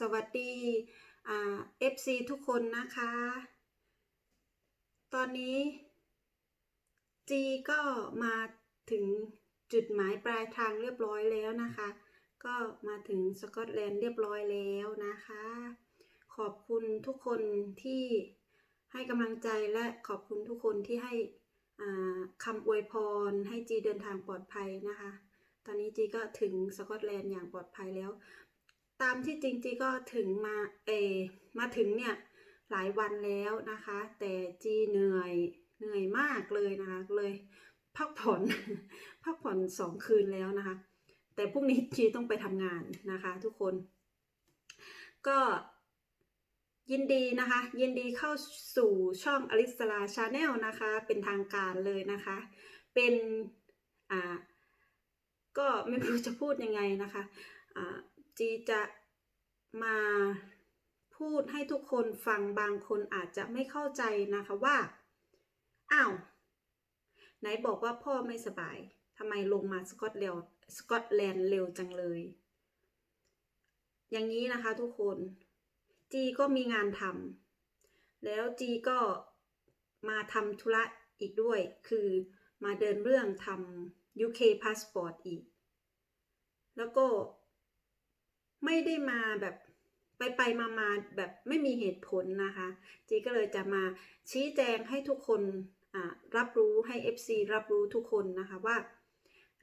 สวัสดีอ่า FC ทุกคนนะคะ ตอนนี้จีก็มาถึงจุดหมายปลายทางเรียบร้อยแล้วนะคะ ก็มาถึงสกอตแลนด์เรียบร้อยแล้วนะคะ ขอบคุณทุกคนที่ให้กำลังใจและขอบคุณทุกคนที่ให้คำอวยพรให้จีเดินทางปลอดภัยนะคะ ตอนนี้จีก็ถึงสกอตแลนด์อย่างปลอดภัยแล้ว ตามที่จริงจีก็ถึงมาเออมาถึงเนี่ยหลายวันแล้วนะคะ แต่จีเหนื่อยเหนื่อยมากเลยนะคะเลยพักผ่อนพักผ่อนสองคืนแล้วนะคะ แต่พรุ่งนี้จีต้องไปทำงานนะคะทุกคน ก็ยินดีนะคะ ยินดีเข้าสู่ช่องอลิสลาชาแนลนะคะ เป็นทางการเลยนะคะ เป็นอ่าก็ไม่รู้จะพูดยังไงนะคะอ่า จีจะมาพูดให้ทุกคนฟังบางคนอาจจะไม่เข้าใจนะคะว่า อ้าว ไหนบอกว่าพ่อไม่สบายทำไมลงมาสกอตแลนด์สกอตแลนด์เร็วจังเลย อย่างนี้นะคะทุกคน จีก็มีงานทำแล้วจีก็มาทำธุระอีกด้วย คือมาเดินเรื่องทำ UK passport อีก แล้วก็ ไม่ได้มาแบบไปไปมามาแบบไม่มีเหตุผลนะคะ จีก็เลยจะมาชี้แจงให้ทุกคนรับรู้ให้ FC รับรู้ทุกคนนะคะว่า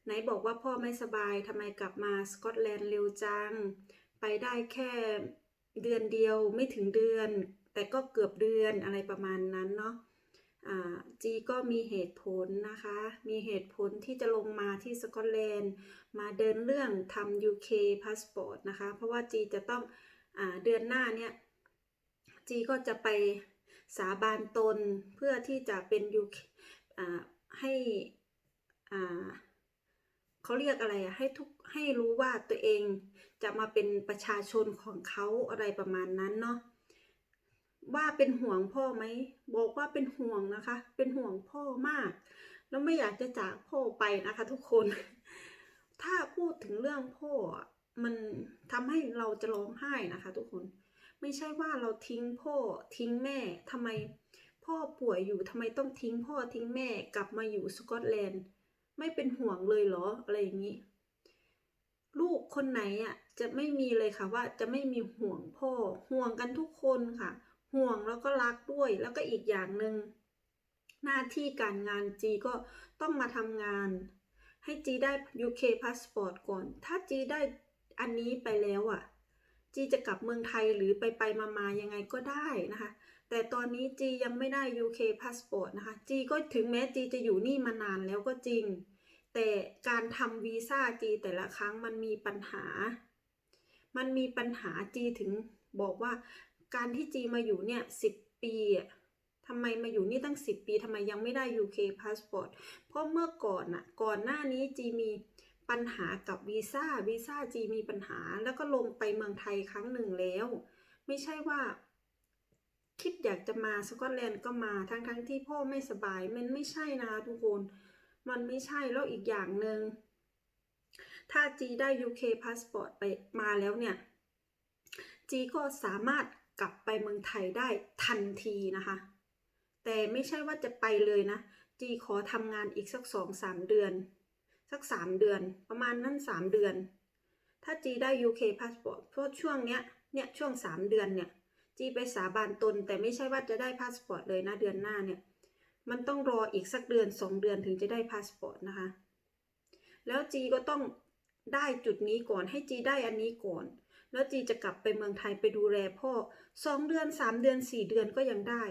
ไหนบอกว่าพ่อไม่สบายทำไมกลับมาสกอตแลนด์เร็วจัง ไปได้แค่เดือนเดียวไม่ถึงเดือน แต่ก็เกือบเดือนอะไรประมาณนั้นเนาะ จีก็มีเหตุผลนะคะ มีเหตุผลที่จะลงมาที่สกอตแลนด์ มาเดินเรื่องทำ UK passport นะคะ เพราะว่าจีจะต้องอเดือนหน้าเนี่ยจีก็จะไปสาบานตนเพื่อที่จะเป็น UK ให้เขาเรียกอะไรอะให้ทุกให้รู้ว่าตัวเองจะมาเป็นประชาชนของเขาอะไรประมาณนั้นเนาะ ว่าเป็นห่วงพ่อไหมบอกว่าเป็นห่วงนะคะ เป็นห่วงพ่อมาก แล้วไม่อยากจะจากพ่อไปนะคะ ทุกคน ถ้าพูดถึงเรื่องพ่อมันทำให้เราจะร้องไห้นะคะ ทุกคน ไม่ใช่ว่าเราทิ้งพ่อทิ้งแม่ทำไมพ่อป่วยอยู่ทำไมต้องทิ้งพ่อทิ้งแม่กลับมาอยู่สกอตแลนด์ ไม่เป็นห่วงเลยเหรออะไรอย่างนี้ ลูกคนไหนอะจะไม่มีเลยค่ะว่าจะไม่มีห่วงพ่อห่วงกันทุกคนค่ะ ห่วงแล้วก็รักด้วย แล้วก็อีกอย่างหนึ่งหน้าที่การงานจีก็ต้องมาทำงาน ให้จีได้ UK passport ก่อน ถ้าจีได้อันนี้ไปแล้วอะ จีจะกลับเมืองไทยหรือไปไปมามายังไงก็ได้นะคะ แต่ตอนนี้จียังไม่ได้ UK passport นะคะ จีก็ถึงแม้จีจะอยู่นี่มานานแล้วก็จริง แต่การทำวีซ่าจีแต่ละครั้งมันมีปัญหา มันมีปัญหาจีถึงบอกว่า การที่จีมาอยู่เนี่ยสิบปีอะทำไมมาอยู่นี่ตั้งสิบปีทำไมยังไม่ได้ UK passport เพราะเมื่อก่อนอะก่อนหน้านี้จีมีปัญหากับวีซ่าวีซ่าจีมีปัญหา แล้วก็ลงไปเมืองไทยครั้งหนึ่งแล้ว ไม่ใช่ว่า คิดอยากจะมาสกอตแลนด์ก็มาทั้งทั้งที่พ่อไม่สบาย มันไม่ใช่นะทุกคน มันไม่ใช่แล้วอีกอย่างหนึ่งถ้าจีได้ UK passport ไปมาแล้วเนี่ยจีก็สามารถ กลับไปเมืองไทยได้ทันทีนะคะ แต่ไม่ใช่ว่าจะไปเลยนะ จีขอทำงานอีกสักสองสามเดือน สักสามเดือน ประมาณนั้นสามเดือน ถ้าจีได้ UK passport เพราะช่วงเนี้ย เนี่ยช่วงสามเดือนเนี่ย จีไปสาบานตน แต่ไม่ใช่ว่าจะได้พาสปอร์ตเลยนะเดือนหน้าเนี่ย มันต้องรออีกสักเดือนสองเดือนถึงจะได้พาสปอร์ตนะคะ แล้วจีก็ต้องได้จุดนี้ก่อนให้จีได้อันนี้ก่อน แล้วจีจะกลับไปเมืองไทยไปดูแลพ่อสองเดือนสามเดือนสี่เดือนก็ยังได้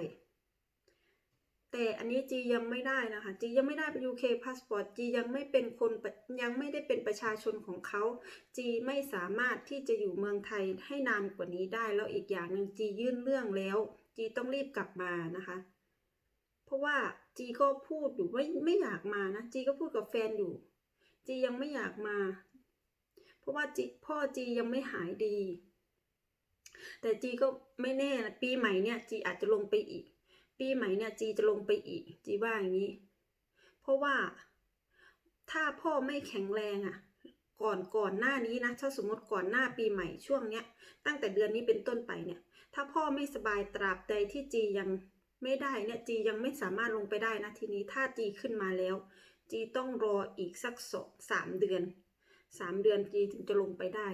แต่อันนี้จียังไม่ได้นะคะจียังไม่ได้ไป UK passport จียังไม่เป็นคนยังไม่ได้เป็นประชาชนของเขาจีไม่สามารถที่จะอยู่เมืองไทยให้นานกว่านี้ได้ แล้วอีกอย่างหนึ่งจียื่นเรื่องแล้วจีต้องรีบกลับมานะคะ เพราะว่าจีก็พูดอยู่ไม่ไม่อยากมานะจีก็พูดกับแฟนอยู่จียังไม่อยากมา ราะว่าจีพ่อจียังไม่หายดี แต่จีก็ไม่แน่นะปีใหม่เนี่ยจีอาจจะลงไปอีก ปีใหม่เนี่ยจีจะลงไปอีก จีว่าอย่างนี้ เพราะว่าถ้าพ่อไม่แข็งแรงอะ่ะ ก่อนก่อนหน้านี้นะถ้าสมมติก่อนหน้าปีใหม่ช่วงเนี้ย ตั้งแต่เดือนนี้เป็นต้นไปเนี่ย ถ้าพ่อไม่สบายตราบใดที่จียังไม่ได้เนี่ยจียังไม่สามารถลงไปได้นะทีนี้ถ้าจีขึ้นมาแล้ว จีต้องรออีกสักสองสามเดือน สามเดือนจีถึงจะลงไปได้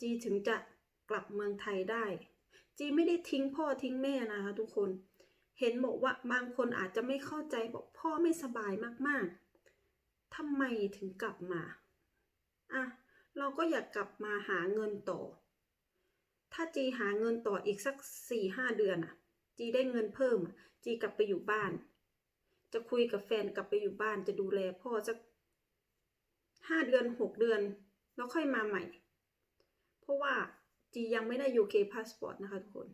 จีถึงจะกลับเมืองไทยได้ จีไม่ได้ทิ้งพ่อทิ้งแม่นะคะทุกคน เห็นบอกว่าบางคนอาจจะไม่เข้าใจบอกพ่อไม่สบายมากๆทำไมถึงกลับมาอะเราก็อยากกลับมาหาเงินต่อ ถ้าจีหาเงินต่ออีกสักสี่ห้าเดือนอะ จีได้เงินเพิ่มจีกลับไปอยู่บ้าน จะคุยกับแฟนกลับไปอยู่บ้านจะดูแลพ่อสัก ห้าเดือนหกเดือน แล้วค่อยมาใหม่ เพราะว่าจียังไม่ได้ UK passport นะคะทุกคน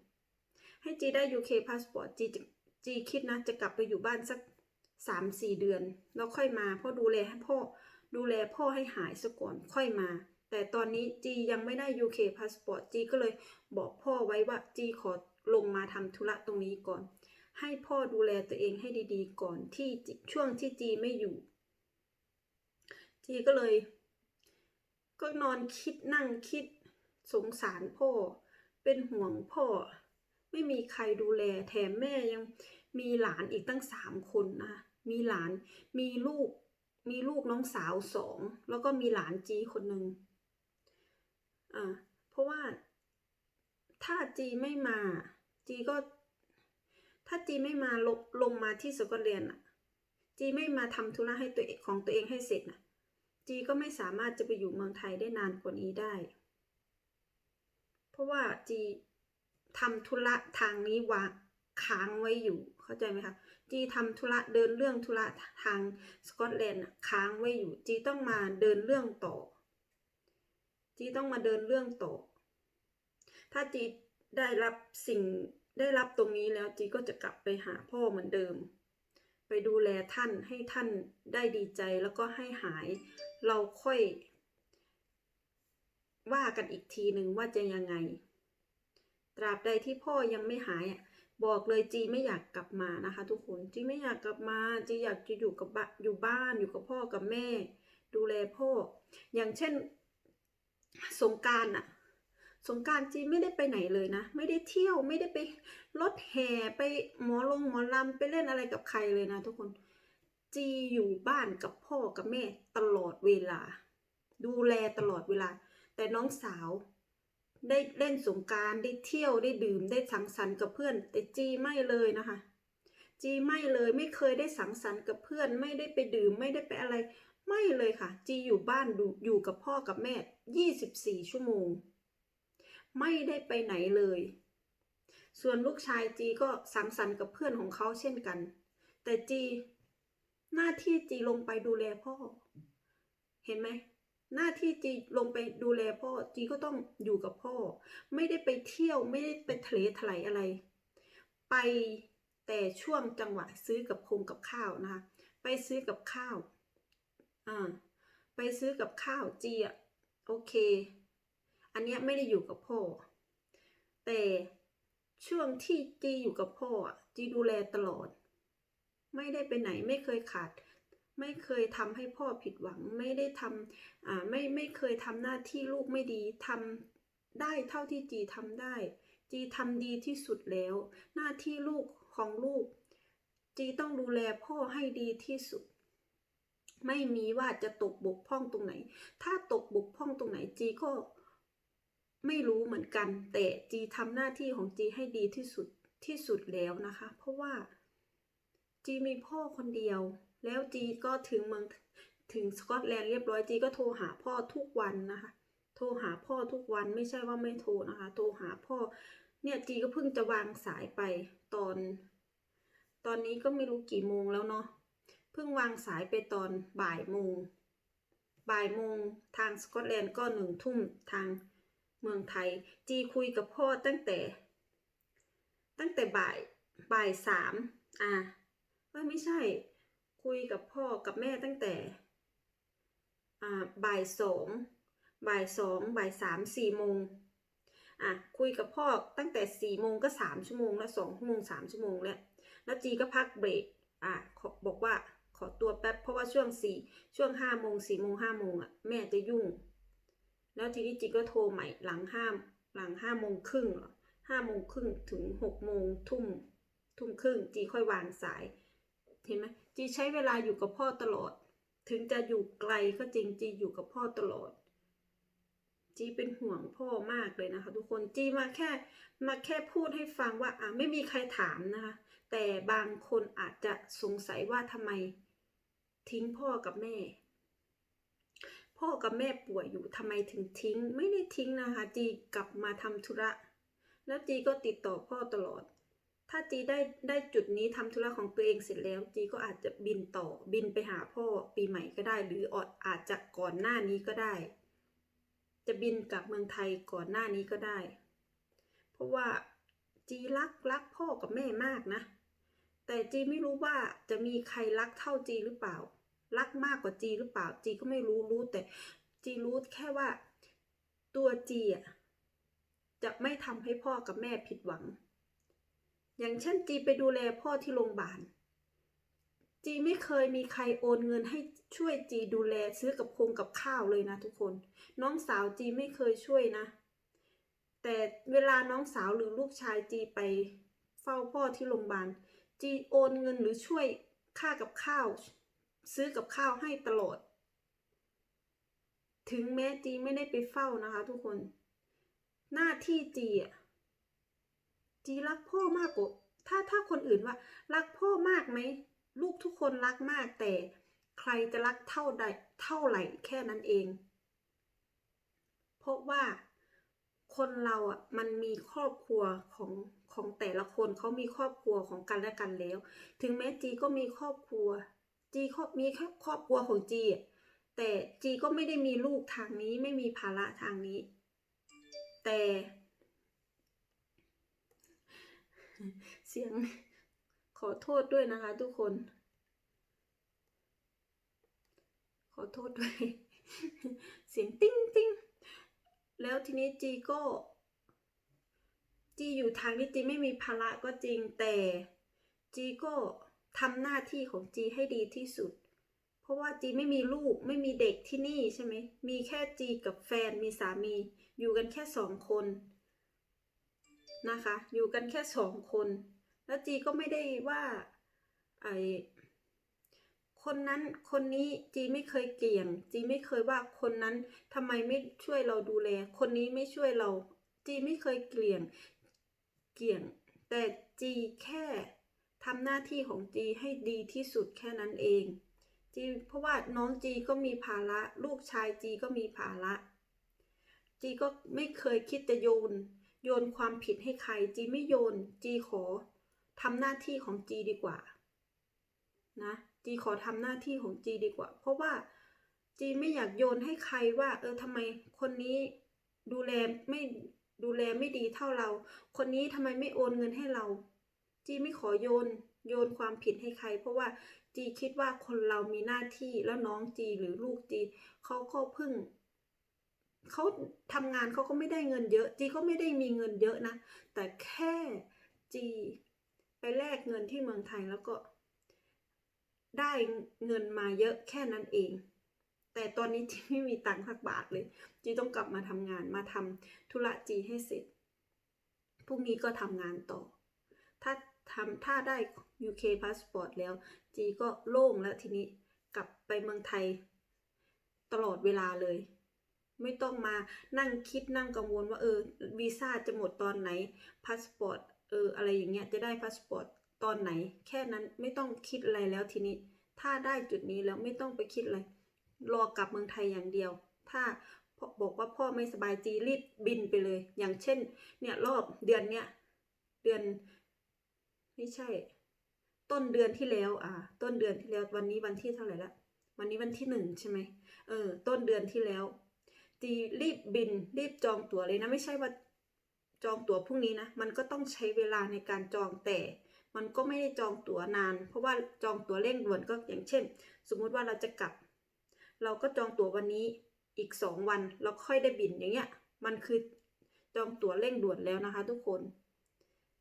ให้จีได้ UK passport จีจะจีคิดนะ จะกลับไปอยู่บ้านสักสามสี่เดือน แล้วค่อยมาพ่อดูแลให้พ่อดูแลพ่อให้หายซะก่อนค่อยมา แต่ตอนนี้จียังไม่ได้ UK passport จีก็เลยบอกพ่อไว้ว่าจีขอลงมาทำธุระตรงนี้ก่อน ให้พ่อดูแลตัวเองให้ดีๆ ก่อนที่ช่วงที่จีไม่อยู่ จีก็เลย ก็นอนคิดนั่งคิดสงสารพ่อ เป็นห่วงพ่อ ไม่มีใครดูแลแถมแม่ยังมีหลานอีกตั้งสามคนนะมีหลานมีลูก มีลูกน้องสาวสอง แล้วก็มีหลานจีคนหนึ่งอ่าเพราะว่าถ้าจีไม่มา จีก็ ถ้าจีไม่มาลงลงมาที่สกอตแลนด์อะ จีไม่มาทำธุระให้ตัวเองของตัวเองให้เสร็จน่ะ จีก็ไม่สามารถจะไปอยู่เมืองไทยได้นานกว่านี้ได้ เพราะว่าจีทำธุระทางนี้วางค้างไว้อยู่เข้าใจไหมคะจีทำธุระเดินเรื่องธุระทางสกอตแลนด์ค้างไว้อยู่ จีต้องมาเดินเรื่องต่อ จีต้องมาเดินเรื่องต่อ ถ้าจีได้รับสิ่งได้รับตรงนี้แล้วจีก็จะกลับไปหาพ่อเหมือนเดิม ไปดูแลท่านให้ท่านได้ดีใจแล้วก็ให้หาย เราค่อย ว่ากันอีกทีหนึ่งว่าจะยังไง ตราบใดที่พ่อยังไม่หายบอกเลยจีไม่อยากกลับมานะคะ ทุกคนจีไม่อยากกลับมาจีอยากจะอยู่กับอยู่บ้านอยู่กับพ่อกับแม่ ดูแลพ่อ อย่างเช่น สงการอะ สงการจีไม่ได้ไปไหนเลยนะ ไม่ได้เที่ยวไม่ได้ไปรถแห่ไปหมอลงหมอลำไปเล่นอะไรกับใครเลยนะทุกคนจีอยู่บ้านกับพ่อกับแม่ตลอดเวลา ดูแลตลอดเวลา แต่น้องสาว ได้เล่นสงการได้เที่ยวได้ดื่มได้สังสรรค์กับเพื่อน แต่จีไม่เลยนะคะ จีไม่เลยไม่เคยได้สังสรรค์กับเพื่อน ไม่ได้ไปดื่มไม่ได้ไปอะไร ไม่เลยค่ะ จีอยู่บ้านอยู่กับพ่อกับแม่ยี่สิบสี่ชั่วโมง ไม่ได้ไปไหนเลย ส่วนลูกชายจีก็สังสรรค์กับเพื่อนของเขาเช่นกัน แต่จีหน้าที่จีลงไปดูแลพ่อ เห็นไหม หน้าที่จีลงไปดูแลพ่อ จีก็ต้องอยู่กับพ่อ ไม่ได้ไปเที่ยวไม่ได้ไปทะเลถลายอะไร ไปแต่ช่วงจังหวะซื้อกับคงกับข้าวนะคะ ไปซื้อกับข้าว อ่า ไปซื้อกับข้าวจีอะโอเค อันเนี้ยไม่ได้อยู่กับพ่อ แต่ช่วงที่จีอยู่กับพ่ออะจีดูแลตลอด ไม่ได้ไปไหนไม่เคยขาด ไม่เคยทำให้พ่อผิดหวัง ไม่ได้ทำอ่าไม่ไม่เคยทำหน้าที่ลูกไม่ดีทำได้เท่าที่จีทำได้ จีทำดีที่สุดแล้ว หน้าที่ลูกของลูก จีต้องดูแลพ่อให้ดีที่สุด ไม่มีว่าจะตกบกพร่องตรงไหน ถ้าตกบกพร่องตรงไหนจีก็ ไม่รู้เหมือนกัน แต่จีทำหน้าที่ของจีให้ดีที่สุดที่สุดแล้วนะคะ เพราะว่าจีมีพ่อคนเดียว แล้วจีก็ถึงเมืองถึงสกอตแลนด์เรียบร้อยจีก็โทรหาพ่อทุกวันนะคะ โทรหาพ่อทุกวันไม่ใช่ว่าไม่โทรนะคะ โทรหาพ่อ เนี่ยจีก็เพิ่งจะวางสายไปตอน ตอนนี้ก็ไม่รู้กี่โมงแล้วเนาะ เพิ่งวางสายไปตอนบ่ายโมง บ่ายโมงทางสกอตแลนด์ก็หนึ่งทุ่มทาง เมืองไทย จีคุยกับพ่อตั้งแต่ ตั้งแต่บ่ายบ่ายสามอ่าว่าไม่ใช่ คุยกับพ่อกับแม่ตั้งแต่อ่าบ่ายสองบ่ายสองบ่ายสามสี่โมงอะคุยกับพ่อตั้งแต่สี่โมงก็สามชั่วโมงแล้วสองชั่วโมงสามชั่วโมงแล้วแล้วจีก็พักเบรกอะบอกว่าขอตัวแป๊บเพราะว่าช่วงสี่ช่วงห้าโมงสี่โมงห้าโมงอะแม่จะยุ่ง แล้วทีนี้จีก็โทรใหม่หลังห้าหลังห้าโมงครึ่งห้าโมงครึ่งถึงหกโมงทุ่มทุ่มครึ่งจีค่อยวางสาย เห็นไหมจีใช้เวลาอยู่กับพ่อตลอด ถึงจะอยู่ไกลก็จริงจีอยู่กับพ่อตลอด จีเป็นห่วงพ่อมากเลยนะคะ ทุกคนจีมาแค่มาแค่พูดให้ฟังว่าอะไม่มีใครถามนะคะแต่บางคนอาจจะสงสัยว่าทำไมทิ้งพ่อกับแม่ พ่อกับแม่ป่วยอยู่ทำไมถึงทิ้ง ไม่ได้ทิ้งนะคะ จีกลับมาทำธุระ แล้วจีก็ติดต่อพ่อตลอด ถ้าจีได้ได้จุดนี้ทำธุระของตัวเองเสร็จแล้ว จีก็อาจจะบินต่อบินไปหาพ่อปีใหม่ก็ได้ หรืออดอาจจะก่อนหน้านี้ก็ได้ จะบินกลับเมืองไทยก่อนหน้านี้ก็ได้ เพราะว่าจีรักรักพ่อกับแม่มากนะ แต่จีไม่รู้ว่าจะมีใครรักเท่าจีหรือเปล่า รักมากกว่าจีหรือเปล่าจีก็ไม่รู้รู้แต่จีรู้แค่ว่าตัวจีอะจะไม่ทำให้พ่อกับแม่ผิดหวัง อย่างเช่นจีไปดูแลพ่อที่โรงพยาบาล จีไม่เคยมีใครโอนเงินให้ช่วยจีดูแลซื้อกับโครงกับข้าวเลยนะทุกคน น้องสาวจีไม่เคยช่วยนะ แต่เวลาน้องสาวหรือลูกชายจีไปเฝ้าพ่อที่โรงพยาบาลจีโอนเงินหรือช่วยค่ากับข้าว ซื้อกับข้าวให้ตลอด ถึงแม้จีไม่ได้ไปเฝ้านะคะทุกคน หน้าที่จีอะจีรักพ่อมากกว่าถ้าถ้าคนอื่นว่า รักพ่อมากไหมลูกทุกคนรักมากแต่ใครจะรักเท่าใดเท่าไหร่แค่นั้นเอง เพราะว่าคนเราอะมันมีครอบครัวของของแต่ละคนเขามีครอบครัวของกันและกันแล้ว ถึงแม้จีก็มีครอบครัว จีครอบมีแค่ครอบครัวของจีแต่จีก็ไม่ได้มีลูกทางนี้ไม่มีภาระทางนี้ แต่ เสียงขอโทษด้วยนะคะทุกคน ขอโทษด้วย เสียงติ้งติ้งแล้วทีนี้จีก็ จีอยู่ทางนี้จีไม่มีภาระก็จริงแต่จีก็ ทำหน้าที่ของจีให้ดีที่สุด เพราะว่าจีไม่มีลูกไม่มีเด็กที่นี่ใช่ไหม มีแค่จีกับแฟนมีสามี อยู่กันแค่สองคนนะคะ อยู่กันแค่สองคน แล้วจีก็ไม่ได้ว่าไอคนนั้นคนนี้จีไม่เคยเกี่ยง จีไม่เคยว่าคนนั้นทำไมไม่ช่วยเราดูแล คนนี้ไม่ช่วยเรา จีไม่เคยเกลี่ยง เกี่ยง แต่จีแค่ ทำหน้าที่ของจีให้ดีที่สุดแค่นั้นเอง จีเพราะว่าน้องจีก็มีภาระ ลูกชายจีก็มีภาระ จีก็ไม่เคยคิดจะโยน โยนความผิดให้ใคร จีไม่โยน จีขอทำหน้าที่ของจีดีกว่า นะ จีขอทำหน้าที่ของจีดีกว่า เพราะว่าจีไม่อยากโยนให้ใครว่า เออทำไมคนนี้ดูแลไม่ดูแลไม่ดีเท่าเรา คนนี้ทำไมไม่โอนเงินให้เรา จีไม่ขอโยนโยนความผิดให้ใคร เพราะว่าจีคิดว่าคนเรามีหน้าที่แล้วน้องจีหรือลูกจีเขาก็เพิ่งเขาทำงานเขาก็ไม่ได้เงินเยอะ จีก็ไม่ได้มีเงินเยอะนะ แต่แค่จีไปแลกเงินที่เมืองไทยแล้วก็ ได้เงินมาเยอะแค่นั้นเอง แต่ตอนนี้จีไม่มีตังค์สักบาทเลย จีต้องกลับมาทำงานมาทำธุระจีให้เสร็จพรุ่งนี้ก็ทำงานต่อ ถ้า ทำถ้าได้ UK passport แล้ว จีก็โล่งแล้วทีนี้กลับไปเมืองไทย ตลอดเวลาเลย ไม่ต้องมานั่งคิดนั่งกังวลว่าเออวีซ่าจะหมดตอนไหนพาสปอร์ตเอออะไรอย่างเงี้ยจะได้พาสปอร์ตตอนไหน แค่นั้นไม่ต้องคิดอะไรแล้วทีนี้ ถ้าได้จุดนี้แล้วไม่ต้องไปคิดอะไรรอกลับเมืองไทยอย่างเดียว ถ้าบอกว่าพ่อไม่สบายจีรีบบินไปเลย อย่างเช่น เนี่ยรอบเดือนเนี้ยเดือน ไม่ใช่ ต้นเดือนที่แล้ว อ่า ต้นเดือนที่แล้ววันนี้วันที่เท่าไหร่ละวันนี้วันที่หนึ่งใช่ไหมเออ ต้นเดือนที่แล้วจีรีบบินรีบจองตั๋วเลยนะไม่ใช่ว่าจองตั๋วพรุ่งนี้นะ มันก็ต้องใช้เวลาในการจองแต่ มันก็ไม่ได้จองตั๋วนาน เพราะว่าจองตั๋วเร่งด่วนก็อย่างเช่น สมมุติว่าเราจะกลับ เราก็จองตั๋ววันนี้อีกสองวันเราค่อยได้บินอย่างเงี้ย มันคือจองตั๋วเร่งด่วนแล้วนะคะ ทุกคน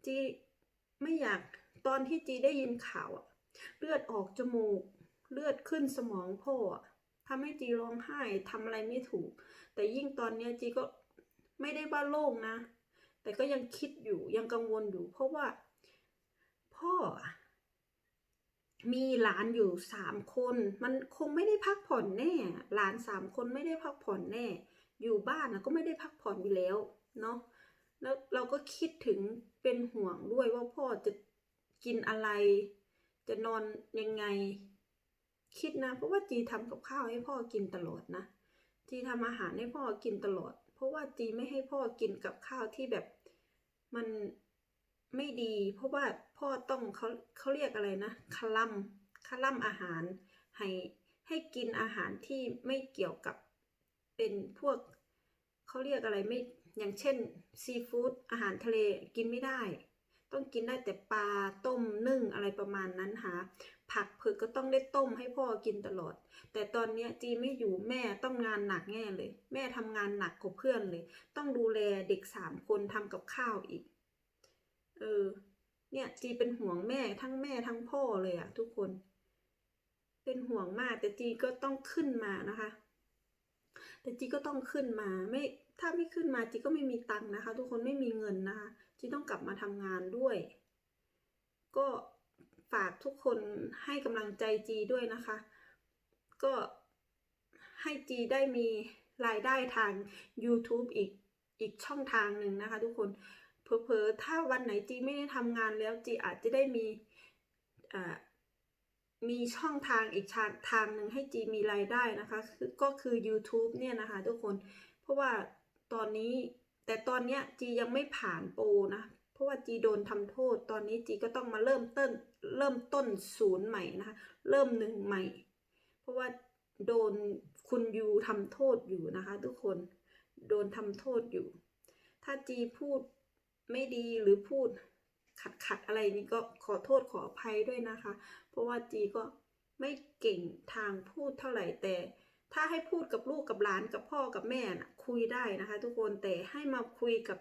จี ไม่อยากตอนที่จีได้ยินข่าวอะเลือดออกจมูก เลือดขึ้นสมองพ่อทำให้จีร้องไห้ทำอะไรไม่ถูก แต่ยิ่งตอนนี้จีก็ไม่ได้ว่าโล่งนะ แต่ก็ยังคิดอยู่ยังกังวลอยู่ เพราะว่า พ่อ มีหลานอยู่สามคน มันคงไม่ได้พักผ่อนแน่ หลานสามคนไม่ได้พักผ่อนแน่ อยู่บ้านนะก็ไม่ได้พักผ่อนอยู่แล้ว เนาะ แล้วเราก็คิดถึงเป็นห่วงด้วยว่าพ่อจะกินอะไร จะนอนยังไง คิดนะ เพราะว่าจีทำกับข้าวให้พ่อกินตลอดนะ จีทำอาหารให้พ่อกินตลอด เพราะว่าจีไม่ให้พ่อกินกับข้าวที่แบบมันไม่ดี เพราะว่าพ่อต้องเขาเขาเรียกอะไรนะคลัมคลัมอาหารให้ให้กินอาหารที่ไม่เกี่ยวกับเป็นพวกเขาเรียกอะไรไม่ อย่างเช่นซีฟู้ดอาหารทะเลกินไม่ได้ ต้องกินได้แต่ปลาต้มนึ่งอะไรประมาณนั้นหาผักเผือกก็ต้องได้ต้มให้พ่อกินตลอด แต่ตอนนี้จีไม่อยู่แม่ต้องงานหนักแน่เลย แม่ทำงานหนักกว่าเพื่อนเลย ต้องดูแลเด็กสามคนทำกับข้าวอีก เออ เนี่ยจีเป็นห่วงแม่ทั้งแม่ทั้งพ่อเลยอะทุกคน เป็นห่วงมากแต่จีก็ต้องขึ้นมานะคะ แต่จีก็ต้องขึ้นมาไม่ถ้าไม่ขึ้นมาจีก็ไม่มีตังค์นะคะ ทุกคนไม่มีเงินนะคะจีต้องกลับมาทำงานด้วย ก็ฝากทุกคนให้กำลังใจจีด้วยนะคะ ก็ให้จีได้มีรายได้ทาง YouTube อีกอีกช่องทางหนึ่งนะคะ ทุกคนเผลอๆถ้าวันไหนจีไม่ได้ทำงานแล้วจีอาจจะได้มีอ่า มีช่องทางอีกทางทางหนึ่งให้จีมีรายได้นะคะคือก็คือ YouTube เนี่ยนะคะทุกคน เพราะว่าตอนนี้แต่ตอนเนี้ยจียังไม่ผ่านโปรนะ เพราะว่าจีโดนทำโทษ ตอนนี้จีก็ต้องมาเริ่มต้นเริ่มต้นศูนย์ใหม่นะคะ เริ่มหนึ่งใหม่ เพราะว่าโดนคุณยูทำโทษอยู่นะคะ ทุกคนโดนทำโทษอยู่ ถ้าจีพูดไม่ดีหรือพูดขัดขัดอะไรนี้ก็ขอโทษขออภัยด้วยนะคะ ราะว่าจีก็ไม่เก่งทางพูดเท่าไหร่แต่ถ้าให้พูดกับลูกกับหลานกับพ่อกับแม่นะคุยได้นะคะ ทุกคนแต่ให้มาคุยกับ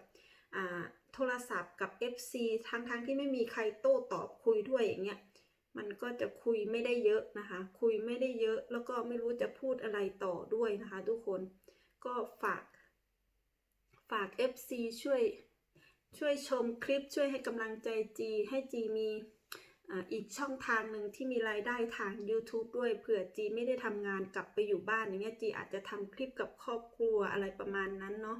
โทรศัพท์กับ FC ทั้งทั้งที่ไม่มีใครโต้ตอบคุยด้วยอย่างเงี้ยมันก็จะคุยไม่ได้เยอะนะคะ คุยไม่ได้เยอะแล้วก็ไม่รู้จะพูดอะไรต่อด้วยนะคะ ทุกคนก็ฝากฝาก FC ช่วยช่วยชมคลิปช่วยให้กำลังใจจีให้จีมี อีกช่องทางหนึ่งที่มีรายได้ทาง YouTube ด้วยเผื่อจีไม่ได้ทำงานกลับไปอยู่บ้านอย่างเงี้ยจีอาจจะทำคลิปกับครอบครัวอะไรประมาณนั้นเนาะ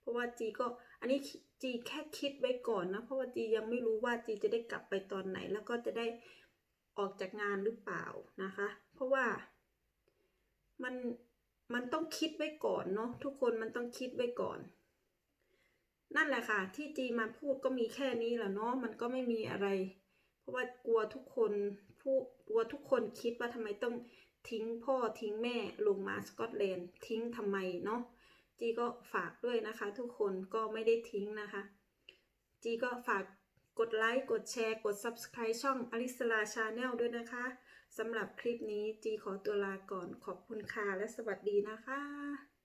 เพราะว่าจีก็อันนี้จีแค่คิดไว้ก่อนนะเพราะว่าจียังไม่รู้ว่าจีจะได้กลับไปตอนไหน แล้วก็จะได้ออกจากงานหรือเปล่านะคะ เพราะว่ามันมันต้องคิดไว้ก่อนเนาะทุกคนมันต้องคิดไว้ก่อน นั่นแหละค่ะ ที่จีมาพูดก็มีแค่นี้แหละเนาะมันก็ไม่มีอะไร ราะว่ากลัวทุกคนผู้กลัวทุกคนคิดว่าทำไมต้องทิ้งพ่อทิ้งแม่ลงมาสกอตแลนด์ทิ้งทำไมเนาะจีก็ฝากด้วยนะคะ ทุกคนก็ไม่ได้ทิ้งนะคะ จีก็ฝากกดไลค์กดแชร์กด Subscribe ช่องอลิสลาชาแนลด้วยนะคะสำหรับคลิปนี้จีขอตัวลาก่อนขอบคุณค่ะและสวัสดีนะคะ